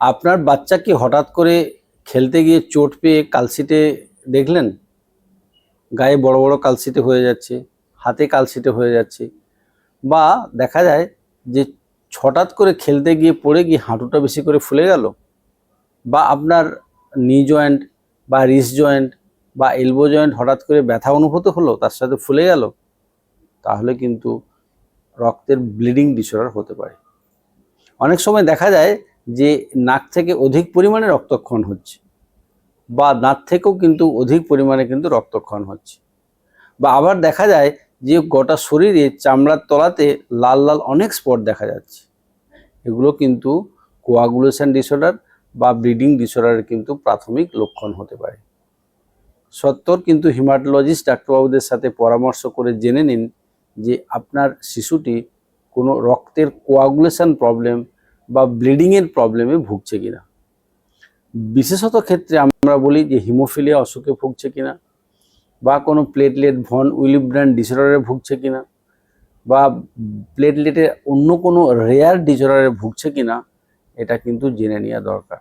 আপনার বাচ্চা কি হঠাৎ করে খেলতে গিয়ে চোট পেয়ে কালসিটে দেখলেন? গায়ে বড় বড় কালসিটে হয়ে যাচ্ছে, হাতে কালসিটে হয়ে যাচ্ছে। বা দেখা যায় যে হঠাৎ করে খেলতে গিয়ে পড়ে গিয়ে হাঁটুটা বেশি করে ফুলে গেল, বা আপনার নি জয়েন্ট বা রিস জয়েন্ট বা এলবো জয়েন্ট হঠাৎ করে ব্যথা অনুভূত হলো, তার সাথে ফুলে গেল, তাহলে কিন্তু রক্তের ব্লিডিং ডিসঅর্ডার হতে পারে। অনেক সময় দেখা যায় যে নাক থেকে অধিক পরিমাণে রক্তক্ষণ হচ্ছে বা দাঁত থেকেও কিন্তু অধিক পরিমাণে কিন্তু রক্তক্ষণ হচ্ছে। বা আবার দেখা যায় যে গোটা শরীরে চামড়ার তলাতে লাল লাল অনেক স্পট দেখা যাচ্ছে। এগুলো কিন্তু কোয়াগুলেশন ডিসঅর্ডার বা ব্লিডিং ডিসঅর্ডারের কিন্তু প্রাথমিক লক্ষণ হতে পারে। সত্তর কিন্তু হিমাটোলজিস্ট ডাক্তারবাবুদের সাথে পরামর্শ করে জেনে নিন যে আপনার শিশুটি কোনো রক্তের কোয়াগুলেশন প্রবলেম বা ব্লিডিংয়ের প্রবলেমে ভুগছে কিনা? বিশেষত ক্ষেত্রে আমরা বলি যে হিমোফিলিয়া অসুখে ভুগছে কিনা? বা কোনো প্লেটলেট ভন উইলিব্র্যান্ড ডিসঅর্ডারে ভুগছে কিনা? বা প্লেটলেটে অন্য কোনো রেয়ার ডিসঅর্ডারে ভুগছে কিনা? এটা কিন্তু জেনে নেওয়া দরকার।